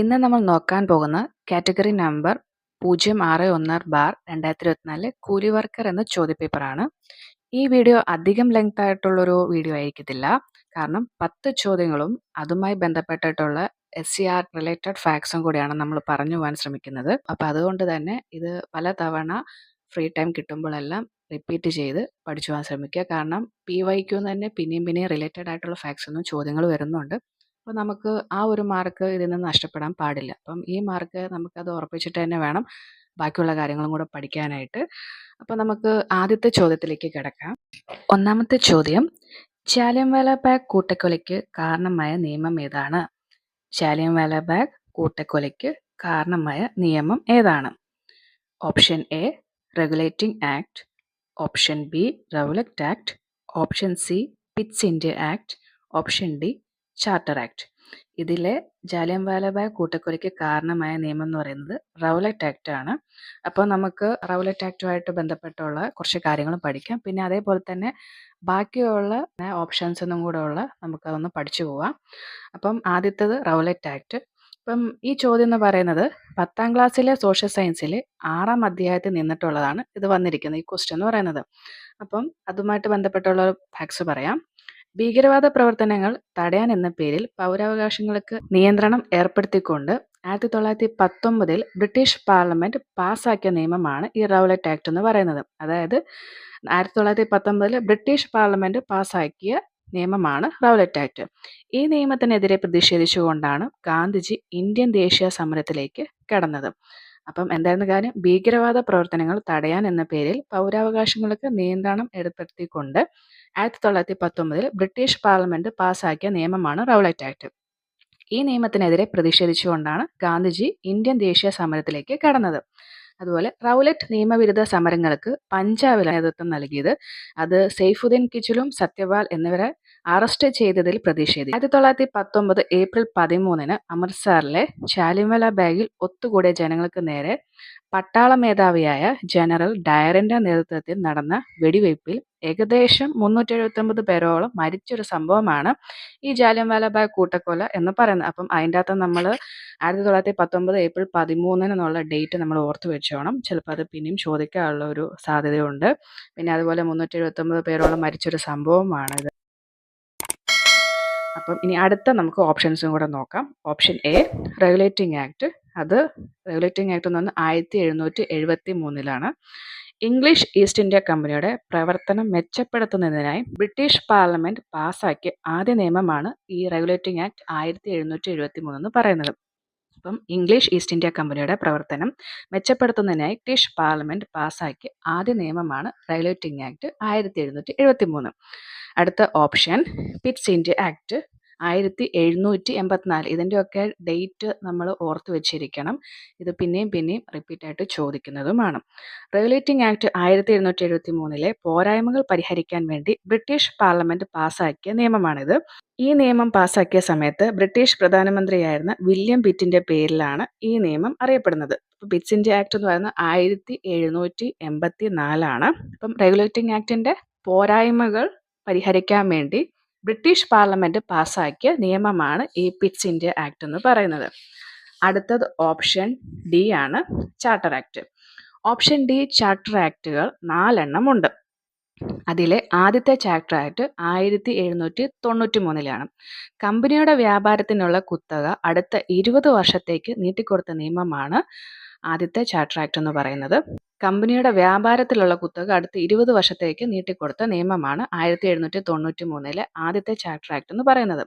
ഇന്ന് നമ്മൾ നോക്കാൻ പോകുന്ന കാറ്റഗറി നമ്പർ പൂജ്യം ആറ് ഒന്ന് ബാർ രണ്ടായിരത്തി ഇരുപത്തിനാല് കൂലി വർക്കർ എന്ന ചോദ്യപേപ്പറാണ്. ഈ വീഡിയോ അധികം ലെങ്ത് ആയിട്ടുള്ളൊരു വീഡിയോ ആയിരിക്കത്തില്ല. കാരണം പത്ത് ചോദ്യങ്ങളും അതുമായി ബന്ധപ്പെട്ടിട്ടുള്ള എസ് സി ആർ റിലേറ്റഡ് ഫാക്ട്സും കൂടിയാണ് നമ്മൾ പറഞ്ഞു പോകാൻ ശ്രമിക്കുന്നത്. അപ്പം അതുകൊണ്ട് തന്നെ ഇത് പല തവണ ഫ്രീ ടൈം കിട്ടുമ്പോഴെല്ലാം റിപ്പീറ്റ് ചെയ്ത് പഠിച്ചു പോകാൻ ശ്രമിക്കുക. കാരണം പി വൈക്കും തന്നെ പിന്നെയും പിന്നെയും റിലേറ്റഡ് ആയിട്ടുള്ള ഫാക്ട്സ് ഒന്നും ചോദ്യങ്ങൾ വരുന്നുണ്ട്. അപ്പോൾ നമുക്ക് ആ ഒരു മാർക്ക് ഇതിൽ നിന്ന് നഷ്ടപ്പെടാൻ പാടില്ല. അപ്പം ഈ മാർക്ക് നമുക്കത് ഉറപ്പിച്ചിട്ട് തന്നെ വേണം ബാക്കിയുള്ള കാര്യങ്ങളും കൂടെ പഠിക്കാനായിട്ട്. അപ്പോൾ നമുക്ക് ആദ്യത്തെ ചോദ്യത്തിലേക്ക് കിടക്കാം. ഒന്നാമത്തെ ചോദ്യം ജാലിയൻവാല ബാഗ് കൂട്ടക്കൊലയ്ക്ക് കാരണമായ നിയമം ഏതാണ്? ജാലിയൻവാല ബാഗ് കൂട്ടക്കൊലയ്ക്ക് കാരണമായ നിയമം ഏതാണ്? Option A regulating act. Option B Rowlatt act. Option C Pitt's India act. Option D charter act ഇതിലെ ജാലിയം ബാഗ് കൂട്ടക്കൊലയ്ക്ക് കാരണമായ നിയമം എന്ന് പറയുന്നത് റൗലറ്റ് ആക്ട് ആണ്. അപ്പോൾ നമുക്ക് റൗലറ്റ് ആക്റ്റുമായിട്ട് ബന്ധപ്പെട്ടുള്ള കുറച്ച് കാര്യങ്ങളും പഠിക്കാം. പിന്നെ അതേപോലെ തന്നെ ബാക്കിയുള്ള ഓപ്ഷൻസ് ഒന്നും കൂടെ ഉള്ള നമുക്കതൊന്ന് പഠിച്ചു പോവാം. അപ്പം ആദ്യത്തത് റൗലറ്റ് ആക്ട് ഇപ്പം ഈ ചോദ്യം എന്ന് പറയുന്നത് പത്താം ക്ലാസ്സിലെ സോഷ്യൽ സയൻസിൽ ആറാം അധ്യായത്തിൽ നിന്നിട്ടുള്ളതാണ് ഇത് വന്നിരിക്കുന്നത്. ഈ ക്വസ്റ്റ്യൻ എന്ന് പറയുന്നത്. അപ്പം അതുമായിട്ട് ബന്ധപ്പെട്ടുള്ള ഫാക്ട്സ് പറയാം. ഭീകരവാദ പ്രവർത്തനങ്ങൾ തടയാൻ എന്ന പേരിൽ പൗരാവകാശങ്ങൾക്ക് നിയന്ത്രണം ഏർപ്പെടുത്തിക്കൊണ്ട് ആയിരത്തി തൊള്ളായിരത്തി പത്തൊമ്പതിൽ ബ്രിട്ടീഷ് പാർലമെന്റ് പാസ്സാക്കിയ നിയമമാണ് ഈ റൗലറ്റ് ആക്ട് എന്ന് പറയുന്നത്. അതായത് ആയിരത്തി തൊള്ളായിരത്തി പത്തൊമ്പതിൽ ബ്രിട്ടീഷ് പാർലമെന്റ് പാസ്സാക്കിയ നിയമമാണ് റൗലറ്റ് ആക്ട്. ഈ നിയമത്തിനെതിരെ പ്രതിഷേധിച്ചുകൊണ്ടാണ് ഗാന്ധിജി ഇന്ത്യൻ ദേശീയ സമരത്തിലേക്ക് കടന്നത്. അപ്പം എന്തായിരുന്നു കാര്യം? ഭീകരവാദ പ്രവർത്തനങ്ങൾ തടയാൻ എന്ന പേരിൽ പൗരാവകാശങ്ങൾക്ക് നിയന്ത്രണം ഏർപ്പെടുത്തിക്കൊണ്ട് ആയിരത്തി തൊള്ളായിരത്തി പത്തൊമ്പതിൽ ബ്രിട്ടീഷ് പാർലമെന്റ് പാസാക്കിയ നിയമമാണ് റൗലറ്റ് ആക്ട്. ഈ നിയമത്തിനെതിരെ പ്രതിഷേധിച്ചുകൊണ്ടാണ് ഗാന്ധിജി ഇന്ത്യൻ ദേശീയ സമരത്തിലേക്ക് കടന്നത്. അതുപോലെ റൗലറ്റ് നിയമവിരുദ്ധ സമരങ്ങൾക്ക് പഞ്ചാബിൽ നേതൃത്വം നൽകിയത് അത് സെയ്ഫുദ്ദീൻ കിച്ചുലും സത്യപാൽ എന്നിവരെ അറസ്റ്റ് ചെയ്തതിൽ പ്രതിഷേധിച്ചു. ആയിരത്തി തൊള്ളായിരത്തി പത്തൊമ്പത് ഏപ്രിൽ പതിമൂന്നിന് അമൃത്സറിലെ ചാലിമല ബാഗിൽ ഒത്തുകൂടിയ ജനങ്ങൾക്ക് നേരെ പട്ടാള മേധാവിയായ ജനറൽ ഡയറിന്റെ നേതൃത്വത്തിൽ നടന്ന വെടിവയ്പിൽ ഏകദേശം മുന്നൂറ്റി എഴുപത്തൊമ്പത് പേരോളം മരിച്ചൊരു സംഭവമാണ് ഈ ജാലിയൻവാല ബാഗ് കൂട്ടക്കൊല എന്ന് പറയുന്നത്. അപ്പം അതിന്റെ അകത്ത് നമ്മൾ ആയിരത്തി തൊള്ളായിരത്തി പത്തൊമ്പത് ഏപ്രിൽ പതിമൂന്നിന് എന്നുള്ള ഡേറ്റ് നമ്മൾ ഓർത്ത് വെച്ചോണം. ചിലപ്പോൾ അത് പിന്നെയും ചോദിക്കാനുള്ള ഒരു സാധ്യതയുണ്ട്. പിന്നെ അതുപോലെ മുന്നൂറ്റി എഴുപത്തൊമ്പത് പേരോളം മരിച്ചൊരു സംഭവമാണിത്. അപ്പം ഇനി അടുത്ത നമുക്ക് ഓപ്ഷൻസും കൂടെ നോക്കാം. ഓപ്ഷൻ എ റെഗുലേറ്റിംഗ് ആക്ട് അത് റെഗുലേറ്റിംഗ് ആക്ട് എന്ന് പറഞ്ഞാൽ ആയിരത്തി എഴുന്നൂറ്റി എഴുപത്തി മൂന്നിലാണ് ഇംഗ്ലീഷ് ഈസ്റ്റ് ഇന്ത്യ കമ്പനിയുടെ പ്രവർത്തനം മെച്ചപ്പെടുത്തുന്നതിനായി ബ്രിട്ടീഷ് പാർലമെന്റ് പാസാക്കിയ ആദ്യ നിയമമാണ് ഈ റെഗുലേറ്റിംഗ് ആക്ട് ആയിരത്തി എഴുന്നൂറ്റി എഴുപത്തി മൂന്ന് എന്ന് പറയുന്നത്. അപ്പം ഇംഗ്ലീഷ് ഈസ്റ്റ് ഇന്ത്യ കമ്പനിയുടെ പ്രവർത്തനം മെച്ചപ്പെടുത്തുന്നതിനായി ബ്രിട്ടീഷ് പാർലമെന്റ് പാസാക്കിയ ആദ്യ നിയമമാണ് റെഗുലേറ്റിംഗ് ആക്ട് ആയിരത്തി എഴുന്നൂറ്റി എഴുപത്തി മൂന്ന് അടുത്ത ഓപ്ഷൻ പിറ്റ്സ് ഇന്ത്യ ആക്ട് ആയിരത്തി എഴുന്നൂറ്റി എൺപത്തിനാല് ഇതിന്റെയൊക്കെ ഡേറ്റ് നമ്മൾ ഓർത്ത് വെച്ചിരിക്കണം. ഇത് പിന്നെയും പിന്നെയും റിപ്പീറ്റ് ആയിട്ട് ചോദിക്കുന്നതുമാണ്. റെഗുലേറ്റിംഗ് ആക്ട് ആയിരത്തി എഴുന്നൂറ്റി എഴുപത്തി മൂന്നിലെ പോരായ്മകൾ പരിഹരിക്കാൻ വേണ്ടി ബ്രിട്ടീഷ് പാർലമെന്റ് പാസ്സാക്കിയ നിയമമാണിത്. ഈ നിയമം പാസ്സാക്കിയ സമയത്ത് ബ്രിട്ടീഷ് പ്രധാനമന്ത്രിയായിരുന്ന വില്യം പിറ്റിന്റെ പേരിലാണ് ഈ നിയമം അറിയപ്പെടുന്നത്. പിറ്റ്സ് ഇന്ത്യ ആക്ട് എന്ന് പറയുന്നത് ആയിരത്തി എഴുന്നൂറ്റി എൺപത്തി നാലാണ് ഇപ്പം റെഗുലേറ്റിംഗ് ആക്ടിന്റെ പോരായ്മകൾ പരിഹരിക്കാൻ വേണ്ടി ബ്രിട്ടീഷ് പാർലമെന്റ് പാസ്സാക്കിയ നിയമമാണ് ഈ പിറ്റ്സ് ഇന്ത്യ ആക്ട് എന്ന് പറയുന്നത്. അടുത്തത് ഓപ്ഷൻ ഡി ആണ് charter act. Option D charter ആക്റ്റുകൾ നാലെണ്ണം ഉണ്ട്. അതിലെ ആദ്യത്തെ ചാർട്ടർ ആക്ട് ആയിരത്തി എഴുന്നൂറ്റി തൊണ്ണൂറ്റി മൂന്നിലാണ് കമ്പനിയുടെ വ്യാപാരത്തിനുള്ള കുത്തക അടുത്ത ഇരുപത് വർഷത്തേക്ക് നീട്ടിക്കൊടുത്ത നിയമമാണ് ആദ്യത്തെ ചാർട്ടർ ആക്ട് എന്ന് പറയുന്നത്. കമ്പനിയുടെ വ്യാപാരത്തിലുള്ള കുത്തക അടുത്ത ഇരുപത് വർഷത്തേക്ക് നീട്ടിക്കൊടുത്ത നിയമമാണ് ആയിരത്തി എഴുന്നൂറ്റി തൊണ്ണൂറ്റി മൂന്നിലെ ആദ്യത്തെ ചാർട്ടർ ആക്ട് എന്ന് പറയുന്നത്.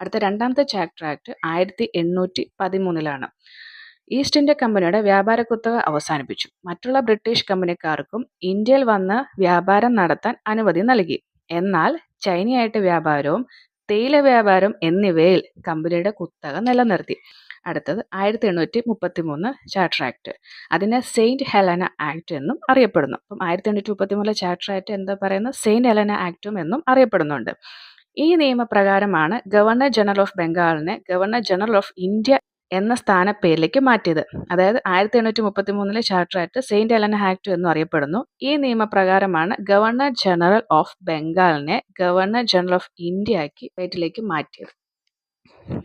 അടുത്ത രണ്ടാമത്തെ ചാർട്ടർ ആക്ട് ആയിരത്തി എണ്ണൂറ്റി പതിമൂന്നിലാണ് ഈസ്റ്റ് ഇന്ത്യ കമ്പനിയുടെ വ്യാപാര കുത്തക അവസാനിപ്പിച്ചു. മറ്റുള്ള ബ്രിട്ടീഷ് കമ്പനിക്കാർക്കും ഇന്ത്യയിൽ വന്ന് വ്യാപാരം നടത്താൻ അനുമതി നൽകി. എന്നാൽ ചൈനയായിട്ട് വ്യാപാരവും തേയില വ്യാപാരം എന്നിവയിൽ കമ്പനിയുടെ കുത്തക നിലനിർത്തി. അടുത്തത് ആയിരത്തി എണ്ണൂറ്റി മുപ്പത്തി മൂന്ന് ചാർട്ടർ ആക്ട്. അതിനെ സെയിന്റ് ഹെലന ആക്ട് എന്നും അറിയപ്പെടുന്നു. അപ്പം ആയിരത്തി എണ്ണൂറ്റി മുപ്പത്തി മൂന്നിലെ ചാർട്ടർ ആക്ട് എന്താ പറയുന്നത്? സെയിന്റ് ഹെലന ആക്ടും എന്നും അറിയപ്പെടുന്നുണ്ട്. ഈ നിയമപ്രകാരമാണ് ഗവർണർ ജനറൽ ഓഫ് ബംഗാളിനെ ഗവർണർ ജനറൽ ഓഫ് ഇന്ത്യ എന്ന സ്ഥാനപ്പേരിലേക്ക് മാറ്റിയത്. അതായത് ആയിരത്തി എണ്ണൂറ്റി മുപ്പത്തി മൂന്നിലെ charter act Saint Helena act എന്നും അറിയപ്പെടുന്നു. ഈ നിയമപ്രകാരമാണ് ഗവർണർ ജനറൽ ഓഫ് ബംഗാളിനെ ഗവർണർ ജനറൽ ഓഫ് ഇന്ത്യ ആക്കി പേറ്റിലേക്ക് മാറ്റിയത്.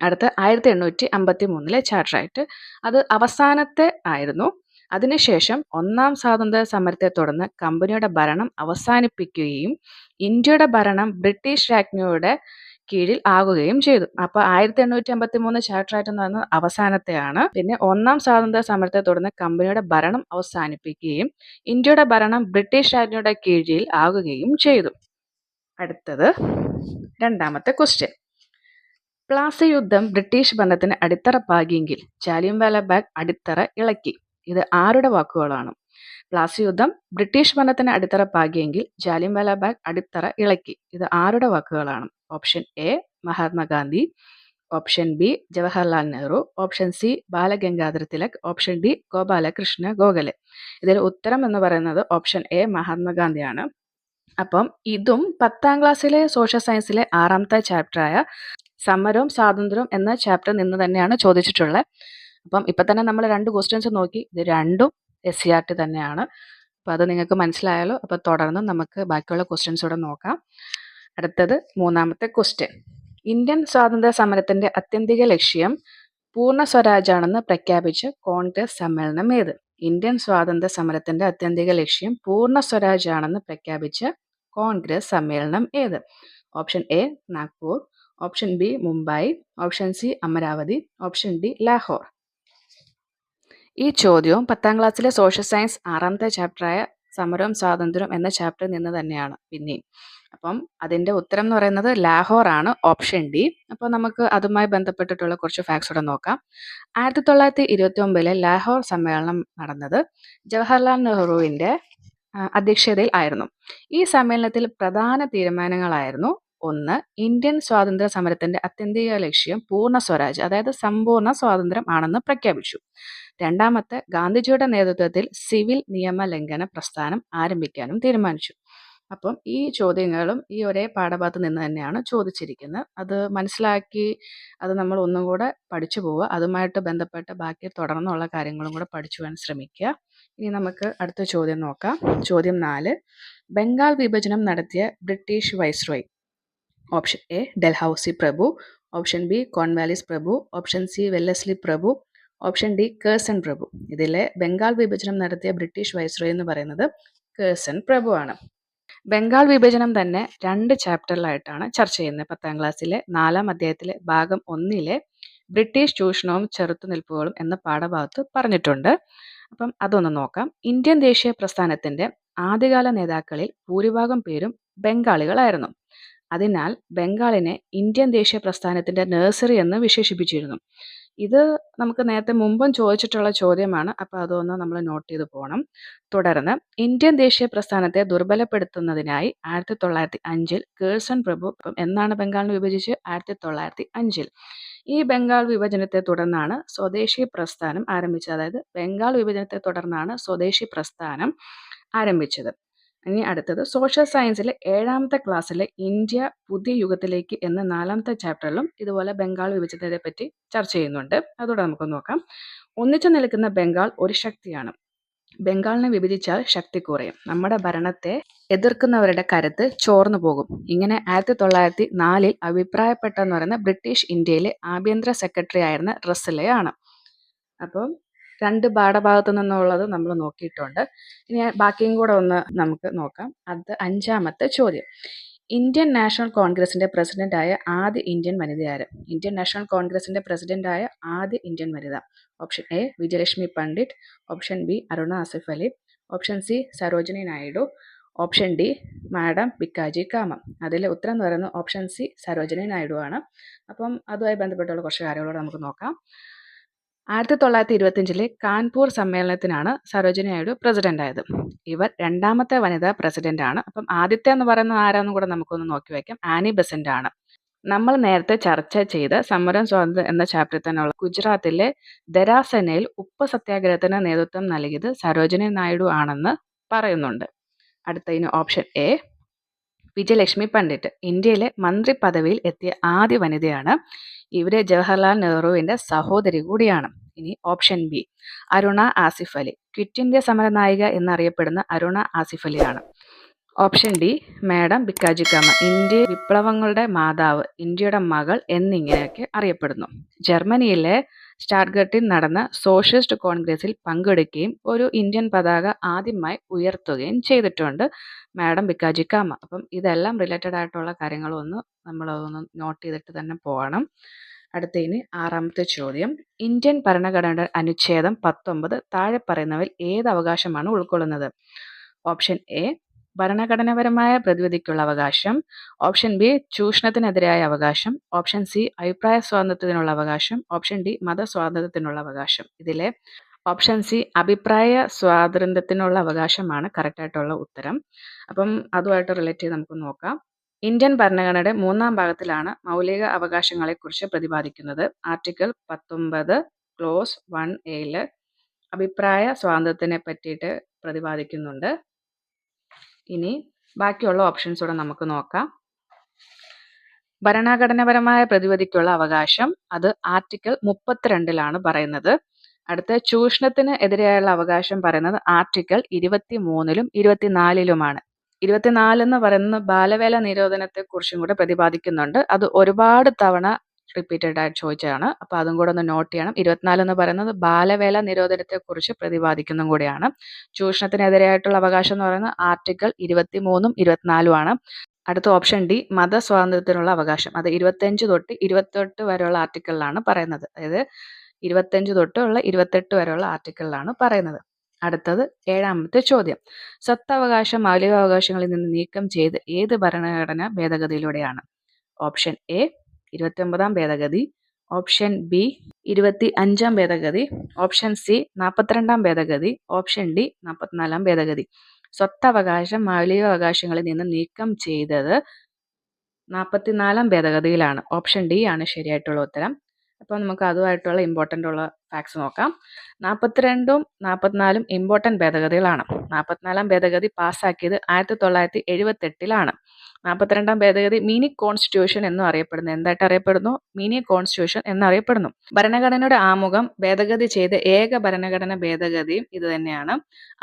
അടുത്ത ആയിരത്തി എണ്ണൂറ്റി അമ്പത്തി മൂന്നിലെ ചാർട്ടർ ആക്ട് അത് അവസാനത്തെ ആയിരുന്നു. അതിനുശേഷം ഒന്നാം സ്വാതന്ത്ര്യ സമരത്തെ തുടർന്ന് കമ്പനിയുടെ ഭരണം അവസാനിപ്പിക്കുകയും ഇന്ത്യയുടെ ഭരണം ബ്രിട്ടീഷ് രാജ്ഞിയുടെ കീഴിൽ ആകുകയും ചെയ്തു. അപ്പൊ ആയിരത്തി എണ്ണൂറ്റി അമ്പത്തി മൂന്ന് ചാർട്ടർ ആക്ട് എന്ന് പറയുന്നത് അവസാനത്തെയാണ്. പിന്നെ ഒന്നാം സ്വാതന്ത്ര്യ സമരത്തെ തുടർന്ന് കമ്പനിയുടെ ഭരണം അവസാനിപ്പിക്കുകയും ഇന്ത്യയുടെ ഭരണം ബ്രിട്ടീഷ് രാജ്ഞിയുടെ കീഴിൽ ആകുകയും ചെയ്തു. അടുത്തത് രണ്ടാമത്തെ ക്വസ്റ്റ്യൻ. പ്ലാസി യുദ്ധം ബ്രിട്ടീഷ് ഭരണത്തിന് അടിത്തറ പാകിയെങ്കിൽ ജാലിയൻവാല ബാഗ് അടിത്തറ ഇളക്കി. ഇത് ആരുടെ വാക്കുകളാണ്? പ്ലാസി യുദ്ധം ബ്രിട്ടീഷ് ഭരണത്തിന് അടിത്തറ പാകിയെങ്കിൽ ജാലിയൻവാല ബാഗ് അടിത്തറ ഇളക്കി. ഇത് ആരുടെ വാക്കുകളാണ്? Option A Mahatma Gandhi option B Jawaharlal Nehru. Option C Balagangadhara Tilak. Option D Gopalakrishna Gokhale. ഇതിൽ ഉത്തരം എന്ന് പറയുന്നത് ഓപ്ഷൻ എ മഹാത്മാഗാന്ധിയാണ് അപ്പം ഇതും പത്താം ക്ലാസ്സിലെ സോഷ്യൽ സയൻസിലെ ആറാമത്തെ ചാപ്റ്ററായ സമരവും സ്വാതന്ത്ര്യവും എന്ന ചാപ്റ്റർ നിന്ന് തന്നെയാണ് ചോദിച്ചിട്ടുള്ളത്. അപ്പം ഇപ്പം തന്നെ നമ്മൾ രണ്ട് ക്വസ്റ്റ്യൻസ് നോക്കി. ഇത് രണ്ടും എസ് സി ആർ ടി തന്നെയാണ്. അപ്പോൾ അത് നിങ്ങൾക്ക് മനസ്സിലായാലോ? അപ്പോൾ തുടർന്ന് നമുക്ക് ബാക്കിയുള്ള ക്വസ്റ്റ്യൻസ് കൂടെ നോക്കാം. അടുത്തത് മൂന്നാമത്തെ ക്വസ്റ്റ്യൻ ഇന്ത്യൻ സ്വാതന്ത്ര്യ സമരത്തിന്റെ അത്യന്തിക ലക്ഷ്യം പൂർണ സ്വരാജാണെന്ന് പ്രഖ്യാപിച്ച് കോൺഗ്രസ് സമ്മേളനം ഏത്? ഇന്ത്യൻ സ്വാതന്ത്ര്യ സമരത്തിന്റെ അത്യന്തിക ലക്ഷ്യം പൂർണ സ്വരാജാണെന്ന് പ്രഖ്യാപിച്ച് കോൺഗ്രസ് സമ്മേളനം ഏത്? Option A Nagpur. Option B Mumbai option C Amravati option D Lahore ഈ ചോദ്യവും പത്താം ക്ലാസ്സിലെ സോഷ്യൽ സയൻസ് ആറാമത്തെ ചാപ്റ്ററായ സമരവും സ്വാതന്ത്ര്യം എന്ന ചാപ്റ്ററിൽ നിന്ന് തന്നെയാണ് പിന്നെയും. അപ്പം അതിന്റെ ഉത്തരം എന്ന് പറയുന്നത് ലാഹോർ ആണ് ഓപ്ഷൻ ഡി അപ്പോൾ നമുക്ക് അതുമായി ബന്ധപ്പെട്ടിട്ടുള്ള കുറച്ച് ഫാക്ട്സ് കൂടെ നോക്കാം. ആയിരത്തി തൊള്ളായിരത്തി ഇരുപത്തി ഒമ്പതിലെ ലാഹോർ സമ്മേളനം നടന്നത് ജവഹർലാൽ നെഹ്റുവിന്റെ അധ്യക്ഷതയിൽ ആയിരുന്നു. ഈ സമ്മേളനത്തിൽ പ്രധാന തീരുമാനങ്ങളായിരുന്നു ഒന്ന് ഇന്ത്യൻ സ്വാതന്ത്ര്യ സമരത്തിന്റെ അത്യന്തിക ലക്ഷ്യം പൂർണ സ്വരാജ് അതായത് സമ്പൂർണ സ്വാതന്ത്ര്യം ആണെന്ന് പ്രഖ്യാപിച്ചു. രണ്ടാമത്തെ ഗാന്ധിജിയുടെ നേതൃത്വത്തിൽ സിവിൽ നിയമ ലംഘന പ്രസ്ഥാനം ആരംഭിക്കാനും തീരുമാനിച്ചു. അപ്പം ഈ ചോദ്യങ്ങളും ഈ ഒരേ പാഠഭാഗത്ത് നിന്ന് തന്നെയാണ് ചോദിച്ചിരിക്കുന്നത്. അത് മനസ്സിലാക്കി അത് നമ്മൾ ഒന്നും കൂടെ പഠിച്ചു പോവുക. അതുമായിട്ട് ബന്ധപ്പെട്ട ബാക്കി തുടർന്നുള്ള കാര്യങ്ങളും കൂടെ പഠിച്ചു പോകാൻ ശ്രമിക്കുക. ഇനി നമുക്ക് അടുത്ത ചോദ്യം നോക്കാം. ചോദ്യം നാല് ബംഗാൾ വിഭജനം നടത്തിയ British viceroy option A Dalhousie Prabhu option B Cornwallis പ്രഭു ഓപ്ഷൻ സി വെല്ലസ്ലി പ്രഭു ഓപ്ഷൻ ഡി കേഴ്സൺ പ്രഭു ഇതിലെ ബംഗാൾ വിഭജനം നടത്തിയ ബ്രിട്ടീഷ് വൈസ്രോയ് എന്ന് പറയുന്നത് കേഴ്സൺ പ്രഭുവാണ് ബംഗാൾ വിഭജനം തന്നെ രണ്ട് ചാപ്റ്ററിലായിട്ടാണ് ചർച്ച ചെയ്യുന്നത്. പത്താം ക്ലാസ്സിലെ നാലാം അധ്യായത്തിലെ ഭാഗം ഒന്നിലെ ബ്രിട്ടീഷ് ചൂഷണവും ചെറുത്തുനിൽപ്പുകളും എന്ന പാഠഭാഗത്ത് പറഞ്ഞിട്ടുണ്ട്. അപ്പം അതൊന്ന് നോക്കാം. ഇന്ത്യൻ ദേശീയ പ്രസ്ഥാനത്തിന്റെ ആദ്യകാല നേതാക്കളിൽ ഭൂരിഭാഗം പേരും ബംഗാളികളായിരുന്നു. അതിനാൽ ബംഗാളിനെ ഇന്ത്യൻ ദേശീയ പ്രസ്ഥാനത്തിന്റെ നഴ്സറി എന്ന് വിശേഷിപ്പിച്ചിരുന്നു. ഇത് നമുക്ക് നേരത്തെ മുമ്പും ചോദിച്ചിട്ടുള്ള ചോദ്യമാണ്. അപ്പോൾ അതൊന്ന് നമ്മൾ നോട്ട് ചെയ്ത് പോകണം തുടർന്ന് ഇന്ത്യൻ ദേശീയ പ്രസ്ഥാനത്തെ ദുർബലപ്പെടുത്തുന്നതിനായി ആയിരത്തി തൊള്ളായിരത്തി അഞ്ചിൽ കേഴ്സൺ പ്രഭു എന്നാണ് ബംഗാളിനെ വിഭജിച്ച്? ആയിരത്തി തൊള്ളായിരത്തി അഞ്ചിൽ ഈ ബംഗാൾ വിഭജനത്തെ തുടർന്നാണ് സ്വദേശി പ്രസ്ഥാനം ആരംഭിച്ചത്. അതായത് ബംഗാൾ വിഭജനത്തെ തുടർന്നാണ് സ്വദേശി പ്രസ്ഥാനം ആരംഭിച്ചത്. ഇനി അടുത്തത് സോഷ്യൽ സയൻസിലെ ഏഴാമത്തെ ക്ലാസ്സിലെ ഇന്ത്യ പുതിയ യുഗത്തിലേക്ക് എന്ന നാലാമത്തെ ചാപ്റ്ററിലും ഇതുപോലെ ബംഗാൾ വിഭജനത്തെ പറ്റി ചർച്ച ചെയ്യുന്നുണ്ട്. അതോടെ നമുക്ക് നോക്കാം. ഒന്നിച്ചു നിൽക്കുന്ന ബംഗാൾ ഒരു ശക്തിയാണ്. ബംഗാളിനെ വിഭജിച്ചാൽ ശക്തി കുറയും. നമ്മുടെ ഭരണത്തെ എതിർക്കുന്നവരുടെ കരുത്ത് ചോർന്നു പോകും. ഇങ്ങനെ ആയിരത്തി തൊള്ളായിരത്തി നാലിൽ അഭിപ്രായപ്പെട്ടെന്ന് പറയുന്ന ബ്രിട്ടീഷ് ഇന്ത്യയിലെ ആഭ്യന്തര സെക്രട്ടറി ആയിരുന്ന റസലയാണ് അപ്പം രണ്ട് പാഠഭാഗത്തു നിന്നുള്ളത് നമ്മൾ നോക്കിയിട്ടുണ്ട്. ഇനി ബാക്കിയും കൂടെ ഒന്ന് നമുക്ക് നോക്കാം. അത് അഞ്ചാമത്തെ ചോദ്യം. ഇന്ത്യൻ നാഷണൽ കോൺഗ്രസിന്റെ പ്രസിഡന്റായ ആദ്യ ഇന്ത്യൻ വനിതയാര്? ഇന്ത്യൻ നാഷണൽ കോൺഗ്രസിന്റെ പ്രസിഡന്റായ ആദ്യ Indian Vanitha. Option A Vijayalakshmi Pandit. Option B Aruna Asaf Ali. Option C Sarojini Naidu. Option D madam Bhikaji Cama. അതിലെ ഉത്തരം എന്ന് പറയുന്നത് ഓപ്ഷൻ സി സരോജിനി നായിഡു ആണ്. അപ്പം അതുമായി ബന്ധപ്പെട്ടുള്ള കുറച്ച് കാര്യങ്ങളോട് നമുക്ക് നോക്കാം. ആയിരത്തി തൊള്ളായിരത്തി ഇരുപത്തിയഞ്ചിലെ കാൺപൂർ സമ്മേളനത്തിനാണ് സരോജിനി നായിഡു പ്രസിഡന്റ് ആയത് ഇവർ രണ്ടാമത്തെ വനിതാ പ്രസിഡന്റ് ആണ് അപ്പം ആദ്യത്തെ എന്ന് പറയുന്നത് ആരാന്നും കൂടെ നമുക്കൊന്ന് നോക്കി വയ്ക്കാം ആനി ബെസന്റ് ആണ് നമ്മൾ നേരത്തെ ചർച്ച ചെയ്ത സമരം സ്വാതന്ത്ര്യം എന്ന ചാപ്റ്ററിൽ തന്നെയുള്ള ഗുജറാത്തിലെ ദരാസനയിൽ ഉപ്പ് സത്യാഗ്രഹത്തിന് നേതൃത്വം നൽകിയത് സരോജിനി നായിഡു ആണെന്ന് പറയുന്നുണ്ട്. അടുത്ത ഇനി ഓപ്ഷൻ എ വിജയലക്ഷ്മി പണ്ഡിറ്റ്. ഇന്ത്യയിലെ മന്ത്രി പദവിയിൽ എത്തിയ ആദ്യ വനിതയാണ് ഇവർ ജവഹർലാൽ നെഹ്റുവിന്റെ സഹോദരി കൂടിയാണ്. ഇനി option B Aruna Asaf Ali. Quit India സമരനായിക എന്നറിയപ്പെടുന്ന Aruna Asaf അലിയാണ്. Option D madam Bhikaji Cama India വിപ്ലവങ്ങളുടെ മാതാവ് ഇന്ത്യയുടെ മകൾ എന്നിങ്ങനെയൊക്കെ അറിയപ്പെടുന്നു. ജർമ്മനിയിലെ സ്റ്റാർഗട്ടിൽ നടന്ന സോഷ്യലിസ്റ്റ് കോൺഗ്രസിൽ പങ്കെടുക്കുകയും ഒരു ഇന്ത്യൻ പതാക ആദ്യമായി ഉയർത്തുകയും ചെയ്തിട്ടുണ്ട് മാഡം ബിക്കാജി കാമ. അപ്പം ഇതെല്ലാം റിലേറ്റഡ് ആയിട്ടുള്ള കാര്യങ്ങളൊന്ന് നമ്മൾ ഒന്ന് നോട്ട് ചെയ്തിട്ട് തന്നെ പോകണം. അടുത്തതിന് ആറാമത്തെ ചോദ്യം. ഇന്ത്യൻ ഭരണഘടനയുടെ അനുച്ഛേദം പത്തൊമ്പത് താഴെ പറയുന്നവയിൽ ഏത് അവകാശമാണ് ഉൾക്കൊള്ളുന്നത്? ഓപ്ഷൻ എ ഭരണഘടനാപരമായ പ്രതിവിധിക്കുള്ള അവകാശം ഓപ്ഷൻ ബി ചൂഷണത്തിനെതിരായ അവകാശം ഓപ്ഷൻ സി അഭിപ്രായ സ്വാതന്ത്ര്യത്തിനുള്ള അവകാശം ഓപ്ഷൻ ഡി മതസ്വാതന്ത്ര്യത്തിനുള്ള അവകാശം. ഇതിലെ ഓപ്ഷൻ സി അഭിപ്രായ സ്വാതന്ത്ര്യത്തിനുള്ള അവകാശമാണ് കറക്റ്റായിട്ടുള്ള ഉത്തരം. അപ്പം അതുമായിട്ട് റിലേറ്റ് ചെയ്ത് നമുക്ക് നോക്കാം. ഇന്ത്യൻ ഭരണഘടനയുടെ മൂന്നാം ഭാഗത്തിലാണ് മൗലിക അവകാശങ്ങളെക്കുറിച്ച് പ്രതിപാദിക്കുന്നത്. ആർട്ടിക്കിൾ പത്തൊമ്പത് ക്ലോസ് വൺ എയിൽ അഭിപ്രായ സ്വാതന്ത്ര്യത്തിനെ പറ്റിയിട്ട് പ്രതിപാദിക്കുന്നുണ്ട്. ഇനി ബാക്കിയുള്ള ഓപ്ഷൻസ് കൂടെ നമുക്ക് നോക്കാം. ഭരണഘടനാപരമായ പ്രതിവിധിക്കുള്ള അവകാശം അത് ആർട്ടിക്കിൾ മുപ്പത്തിരണ്ടിലാണ് പറയുന്നത്. അടുത്ത ചൂഷണത്തിന് എതിരെയുള്ള അവകാശം പറയുന്നത് ആർട്ടിക്കിൾ ഇരുപത്തി മൂന്നിലും ഇരുപത്തിനാലിലുമാണ്. ഇരുപത്തിനാല് എന്ന് പറയുന്ന ബാലവേല നിരോധനത്തെ കുറിച്ചും കൂടെ പ്രതിപാദിക്കുന്നുണ്ട്. അത് ഒരുപാട് തവണ റിപ്പീറ്റഡ് ആയിട്ട് ചോദിച്ചതാണ്. അപ്പോൾ അതും കൂടെ ഒന്ന് നോട്ട് ചെയ്യണം. ഇരുപത്തിനാല് എന്ന് പറയുന്നത് ബാലവേല നിരോധനത്തെക്കുറിച്ച് പ്രതിപാദിക്കുന്നതും കൂടിയാണ്. ചൂഷണത്തിനെതിരായിട്ടുള്ള അവകാശം എന്ന് പറയുന്നത് ആർട്ടിക്കിൾ ഇരുപത്തി മൂന്നും ഇരുപത്തിനാലും ആണ്. അടുത്ത ഓപ്ഷൻ ഡി മതസ്വാതന്ത്ര്യത്തിനുള്ള അവകാശം. അത് ഇരുപത്തഞ്ച് തൊട്ട് ഇരുപത്തെട്ട് വരെയുള്ള ആർട്ടിക്കിളിലാണ് പറയുന്നത്. അതായത് ഇരുപത്തഞ്ച് തൊട്ടുള്ള ഇരുപത്തെട്ട് വരെയുള്ള ആർട്ടിക്കിളിലാണ് പറയുന്നത്. അടുത്തത് ഏഴാമത്തെ ചോദ്യം. സ്വത്തവകാശം മൗലികാവകാശങ്ങളിൽ നിന്ന് നീക്കം ചെയ്ത് ഏത് ഭരണഘടന ഭേദഗതിയിലൂടെയാണ്? ഓപ്ഷൻ എ ഇരുപത്തിയൊമ്പതാം ഭേദഗതി. ഓപ്ഷൻ ബി ഇരുപത്തി അഞ്ചാം ഭേദഗതി. ഓപ്ഷൻ സി നാൽപ്പത്തിരണ്ടാം ഭേദഗതി. ഓപ്ഷൻ ഡി നാൽപ്പത്തിനാലാം ഭേദഗതി. സ്വത്തവകാശം മൗലികാവകാശങ്ങളിൽ നിന്ന് നീക്കം ചെയ്തത് നാൽപ്പത്തിനാലാം ഭേദഗതിയിലാണ്. ഓപ്ഷൻ ഡി ആണ് ശരിയായിട്ടുള്ള ഉത്തരം. അപ്പോൾ നമുക്ക് അതുമായിട്ടുള്ള ഇമ്പോർട്ടന്റ് ഉള്ള ഫാക്ട്സ് നോക്കാം. നാൽപ്പത്തിരണ്ടും നാൽപ്പത്തിനാലും ഇമ്പോർട്ടന്റ് ഭേദഗതികളാണ്. നാൽപ്പത്തിനാലാം ഭേദഗതി പാസ്സാക്കിയത് ആയിരത്തി തൊള്ളായിരത്തി എഴുപത്തെട്ടിലാണ് നാൽപ്പത്തിരണ്ടാം ഭേദഗതി മിനി കോൺസ്റ്റിറ്റ്യൂഷൻ എന്നും അറിയപ്പെടുന്നു. എന്തായിട്ട് അറിയപ്പെടുന്നു? മിനി കോൺസ്റ്റിറ്റ്യൂഷൻ എന്നറിയപ്പെടുന്നു. ഭരണഘടനയുടെ ആമുഖം ഭേദഗതി ചെയ്ത ഏക ഭരണഘടന ഭേദഗതിയും ഇത് തന്നെയാണ്.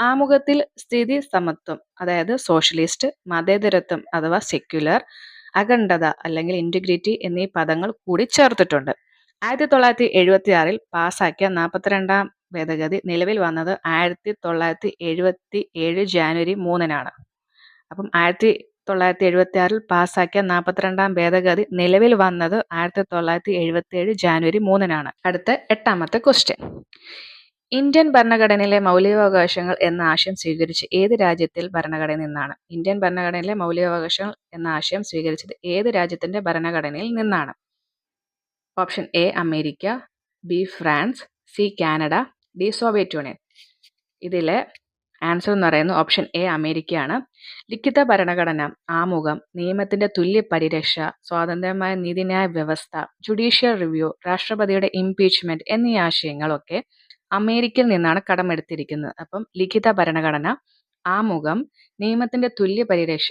ആമുഖത്തിൽ സ്ഥിതി സമത്വം അതായത് സോഷ്യലിസ്റ്റ് മതേതരത്വം അഥവാ സെക്യുലർ അഖണ്ഡത അല്ലെങ്കിൽ ഇന്റിഗ്രിറ്റി എന്നീ പദങ്ങൾ കൂടി ചേർത്തിട്ടുണ്ട്. ആയിരത്തി തൊള്ളായിരത്തി എഴുപത്തി ആറിൽ പാസാക്കിയ നാൽപ്പത്തിരണ്ടാം ഭേദഗതി നിലവിൽ വന്നത് ആയിരത്തി തൊള്ളായിരത്തി എഴുപത്തി ഏഴ് ജാനുവരി മൂന്നിനാണ്. അപ്പം ആയിരത്തി തൊള്ളായിരത്തി എഴുപത്തി ആറിൽ പാസാക്കിയ നാൽപ്പത്തിരണ്ടാം ഭേദഗതി നിലവിൽ വന്നത് ആയിരത്തി തൊള്ളായിരത്തി എഴുപത്തി ഏഴ് ജാനുവരി മൂന്നിനാണ്. അടുത്ത എട്ടാമത്തെ ക്വസ്റ്റ്യൻ ഇന്ത്യൻ ഭരണഘടനയിലെ മൗലികാവകാശങ്ങൾ എന്ന ആശയം സ്വീകരിച്ച് ഏത് രാജ്യത്തിൽ ഭരണഘടനയിൽ നിന്നാണ്? ഇന്ത്യൻ ഭരണഘടനയിലെ മൗലികാവകാശങ്ങൾ എന്ന ആശയം സ്വീകരിച്ചത് ഏത് രാജ്യത്തിന്റെ ഭരണഘടനയിൽ നിന്നാണ്? Option A America B France C Canada D Soviet Union. ഇതിലെ ആൻസർ എന്ന് പറയുന്നത് ഓപ്ഷൻ എ അമേരിക്കയാണ്. ലിഖിത ഭരണഘടന ആമുഖം നിയമത്തിന്റെ തുല്യ പരിരക്ഷ സ്വാതന്ത്ര്യമായ നീതിന്യായ വ്യവസ്ഥ ജുഡീഷ്യൽ റിവ്യൂ രാഷ്ട്രപതിയുടെ ഇംപീച്ച്മെന്റ് എന്നീ ആശയങ്ങളൊക്കെ അമേരിക്കയിൽ നിന്നാണ് കടമെടുത്തിരിക്കുന്നത്. അപ്പം ലിഖിത ഭരണഘടന ആമുഖം നിയമത്തിന്റെ തുല്യ പരിരക്ഷ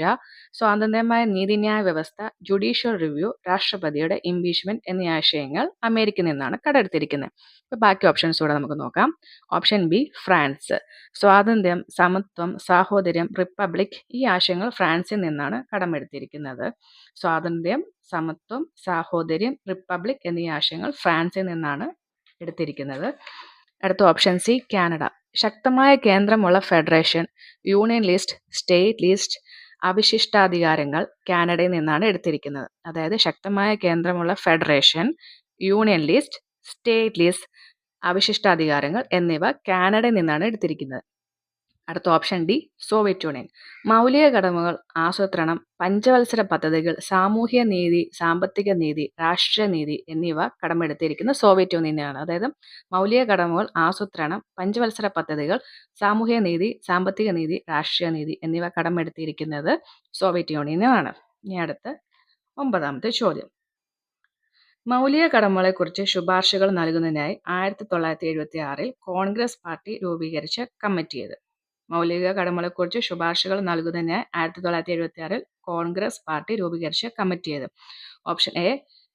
സ്വാതന്ത്ര്യമായ നീതിന്യായ വ്യവസ്ഥ ജുഡീഷ്യൽ റിവ്യൂ രാഷ്ട്രപതിയുടെ ഇംപീച്ച്മെന്റ് എന്നീ ആശയങ്ങൾ അമേരിക്കയിൽ നിന്നാണ് കടമെടുത്തിരിക്കുന്നത്. ഇപ്പൊ ബാക്കി ഓപ്ഷൻസ് കൂടെ നമുക്ക് നോക്കാം. ഓപ്ഷൻ ബി ഫ്രാൻസ് സ്വാതന്ത്ര്യം സമത്വം സാഹോദര്യം റിപ്പബ്ലിക് ഈ ആശയങ്ങൾ ഫ്രാൻസിൽ നിന്നാണ് കടമെടുത്തിരിക്കുന്നത്. സ്വാതന്ത്ര്യം സമത്വം സാഹോദര്യം റിപ്പബ്ലിക് എന്നീ ആശയങ്ങൾ ഫ്രാൻസിൽ നിന്നാണ് എടുത്തിരിക്കുന്നത്. അടുത്ത ഓപ്ഷൻ സി കാനഡ ശക്തമായ കേന്ദ്രമുള്ള federation union list state list അവിശിഷ്ടാധികാരങ്ങൾ കാനഡയിൽ നിന്നാണ് എടുത്തിരിക്കുന്നത്. അതായത് ശക്തമായ കേന്ദ്രമുള്ള federation union list state list അവിശിഷ്ടാധികാരങ്ങൾ എന്നിവ കാനഡയിൽ നിന്നാണ് എടുത്തിരിക്കുന്നത്. അടുത്ത ഓപ്ഷൻ ഡി സോവിയറ്റ് യൂണിയൻ മൗലിക കടമകൾ ആസൂത്രണം പഞ്ചവത്സര പദ്ധതികൾ സാമൂഹ്യ നീതി സാമ്പത്തിക നീതി രാഷ്ട്രീയ നീതി എന്നിവ കടമെടുത്തിരിക്കുന്ന സോവിയറ്റ് യൂണിയനാണ് അതായത് മൗലിക കടമകൾ ആസൂത്രണം പഞ്ചവത്സര പദ്ധതികൾ സാമൂഹ്യ നീതി സാമ്പത്തിക നീതി രാഷ്ട്രീയ നീതി എന്നിവ കടമെടുത്തിരിക്കുന്നത് സോവിയറ്റ് യൂണിയനാണ് ഇനി അടുത്ത ഒമ്പതാമത്തെ ചോദ്യം. മൗലിക കടമകളെക്കുറിച്ച് ശുപാർശകൾ നൽകുന്നതിനായി ആയിരത്തി തൊള്ളായിരത്തി എഴുപത്തി ആറിൽ കോൺഗ്രസ് പാർട്ടി രൂപീകരിച്ച കമ്മിറ്റി മൗലിക കടമകളെക്കുറിച്ച് ശുപാർശകൾ നൽകുന്നതിന് ആയിരത്തി തൊള്ളായിരത്തി എഴുപത്തി ആറിൽ കോൺഗ്രസ് പാർട്ടി രൂപീകരിച്ച കമ്മിറ്റി ഏത് option A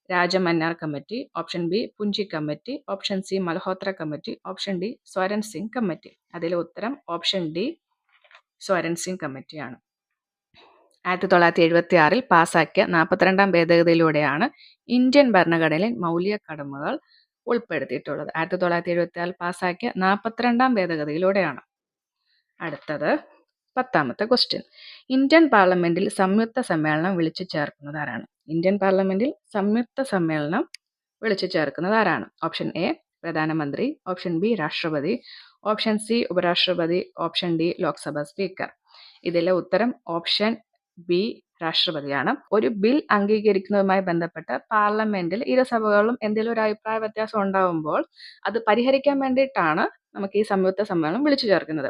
Rajamannar committee. Option B Punchhi committee. Option C Malhotra committee. Option D Swaran Singh committee. അതിലെ ഉത്തരം ഓപ്ഷൻ ഡി സ്വരൻ സിംഗ് കമ്മിറ്റിയാണ്. ആയിരത്തി തൊള്ളായിരത്തി എഴുപത്തി ആറിൽ പാസാക്കിയ നാൽപ്പത്തിരണ്ടാം ഭേദഗതിയിലൂടെയാണ് ഇന്ത്യൻ ഭരണഘടനയിൽ മൗലിക കടമകൾ ഉൾപ്പെടുത്തിയിട്ടുള്ളത്. ആയിരത്തി തൊള്ളായിരത്തി എഴുപത്തി ആറിൽ പാസാക്കിയ നാൽപ്പത്തിരണ്ടാം ഭേദഗതിയിലൂടെയാണ്. അടുത്തത് പത്താമത്തെ ക്വസ്റ്റ്യൻ ഇന്ത്യൻ പാർലമെന്റിൽ സംയുക്ത സമ്മേളനം വിളിച്ചു ചേർക്കുന്നത് ആരാണ്? ഇന്ത്യൻ പാർലമെന്റിൽ സംയുക്ത സമ്മേളനം വിളിച്ചു ചേർക്കുന്നത് ആരാണ്? ഓപ്ഷൻ എ പ്രധാനമന്ത്രി. ഓപ്ഷൻ ബി രാഷ്ട്രപതി. ഓപ്ഷൻ സി ഉപരാഷ്ട്രപതി. Option D Lok Sabha speaker. ഇതിലെ ഉത്തരം ഓപ്ഷൻ ബി രാഷ്ട്രപതിയാണ്. ഒരു ബിൽ അംഗീകരിക്കുന്നതുമായി ബന്ധപ്പെട്ട് പാർലമെന്റിൽ ഇരുസഭകളും എന്തെങ്കിലും ഒരു അഭിപ്രായ വ്യത്യാസം ഉണ്ടാകുമ്പോൾ അത് പരിഹരിക്കാൻ വേണ്ടിയിട്ടാണ് നമുക്ക് ഈ സംയുക്ത സമ്മേളനം വിളിച്ചു ചേർക്കുന്നത്.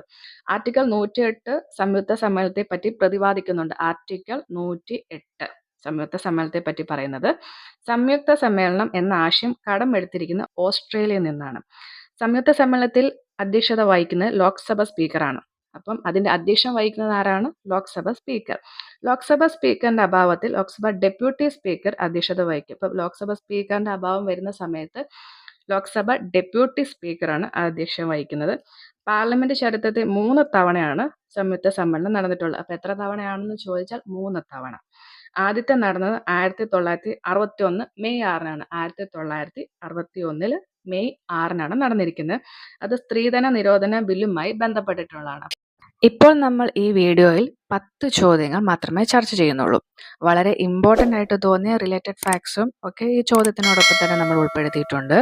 ആർട്ടിക്കൽ നൂറ്റിയെട്ട് സംയുക്ത സമ്മേളനത്തെ പറ്റി പ്രതിപാദിക്കുന്നുണ്ട്. ആർട്ടിക്കൽ നൂറ്റി എട്ട് സംയുക്ത സമ്മേളനത്തെ പറ്റി പറയുന്നത്. സംയുക്ത സമ്മേളനം എന്ന ആശയം കടമെടുത്തിരിക്കുന്ന ഓസ്ട്രേലിയയിൽ നിന്നാണ്. സംയുക്ത സമ്മേളനത്തിൽ അധ്യക്ഷത വഹിക്കുന്നത് ലോക്സഭ സ്പീക്കറാണ്. അപ്പം അതിന്റെ അധ്യക്ഷം വഹിക്കുന്നത് ആരാണ്? ലോക്സഭ സ്പീക്കർ. ലോക്സഭ സ്പീക്കറിന്റെ അഭാവത്തിൽ ലോക്സഭ ഡെപ്യൂട്ടി സ്പീക്കർ അധ്യക്ഷത വഹിക്കും. ഇപ്പം ലോക്സഭ സ്പീക്കറിന്റെ അഭാവം വരുന്ന സമയത്ത് ലോക്സഭ ഡെപ്യൂട്ടി സ്പീക്കറാണ് അധ്യക്ഷം വഹിക്കുന്നത്. പാർലമെന്റ് ചരിത്രത്തിൽ മൂന്ന് തവണയാണ് സംയുക്ത സമ്മേളനം നടന്നിട്ടുള്ളത്. അപ്പൊ എത്ര തവണയാണെന്ന് ചോദിച്ചാൽ മൂന്ന് തവണ. ആദ്യത്തെ നടന്നത് ആയിരത്തി തൊള്ളായിരത്തി അറുപത്തി ഒന്ന് മെയ് ആറിനാണ്. ആയിരത്തി തൊള്ളായിരത്തി അറുപത്തി ഒന്നിൽ മെയ് ആറിനാണ് നടന്നിരിക്കുന്നത്. അത് സ്ത്രീധന നിരോധന ബില്ലുമായി ബന്ധപ്പെട്ടിട്ടുള്ളതാണ്. ഇപ്പോൾ നമ്മൾ ഈ വീഡിയോയിൽ പത്ത് ചോദ്യങ്ങൾ മാത്രമേ ചർച്ച ചെയ്യുന്നുള്ളൂ. വളരെ ഇമ്പോർട്ടന്റ് ആയിട്ട് തോന്നിയ റിലേറ്റഡ് ഫാക്ട്സും ഒക്കെ ഈ ചോദ്യത്തിനോടൊപ്പം തന്നെ നമ്മൾ ഉൾപ്പെടുത്തിയിട്ടുണ്ട്.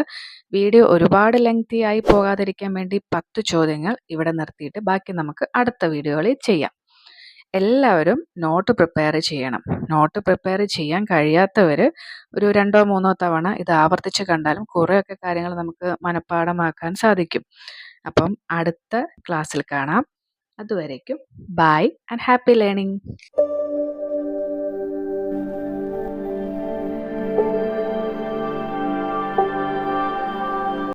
വീഡിയോ ഒരുപാട് ലെങ്തി ആയി പോകാതിരിക്കാൻ വേണ്ടി പത്ത് ചോദ്യങ്ങൾ ഇവിടെ നിർത്തിയിട്ട് ബാക്കി നമുക്ക് അടുത്ത വീഡിയോകളിൽ ചെയ്യാം. എല്ലാവരും നോട്ട് പ്രിപ്പയർ ചെയ്യണം. നോട്ട് പ്രിപ്പയർ ചെയ്യാൻ കഴിയാത്തവർ ഒരു രണ്ടോ മൂന്നോ തവണ ഇത് ആവർത്തിച്ച് കണ്ടാലും കുറേയൊക്കെ കാര്യങ്ങൾ നമുക്ക് മനഃപ്പാഠമാക്കാൻ സാധിക്കും. അപ്പം അടുത്ത ക്ലാസ്സിൽ കാണാം. അതുവരേക്കും. By and happy learning